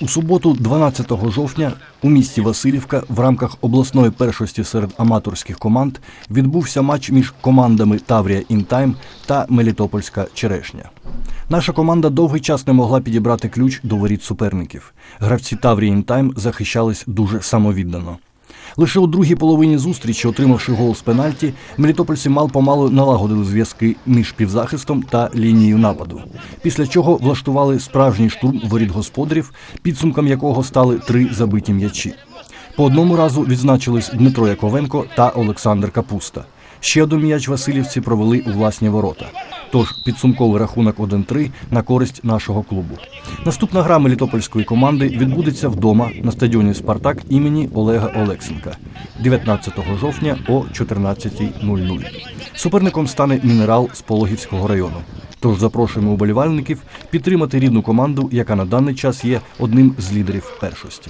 У суботу, 12 жовтня, у місті Васильівка в рамках обласної першості серед аматорських команд відбувся матч між командами Таврія Інтайм та Мелітопольська Черешня. Наша команда довгий час не могла підібрати ключ до воріт суперників. Гравці Таврія Інтайм захищались дуже самовіддано. Лише у другій половині зустрічі, отримавши гол з пенальті, мелітопольці мал помалу налагодили зв'язки між півзахистом та лінією нападу. Після чого влаштували справжній штурм воріт господарів, підсумком якого стали три забиті м'ячі. По одному разу відзначились Дмитро Яковенко та Олександр Капуста. Ще один м'яч Васильівці провели у власні ворота. Тож підсумковий рахунок 1-3 на користь нашого клубу. Наступна гра мелітопольської команди відбудеться вдома на стадіоні Спартак імені Олега Олексенка 19 жовтня о 14.00. Суперником стане мінерал з Пологівського району. Тож запрошуємо уболівальників підтримати рідну команду, яка на даний час є одним з лідерів першості.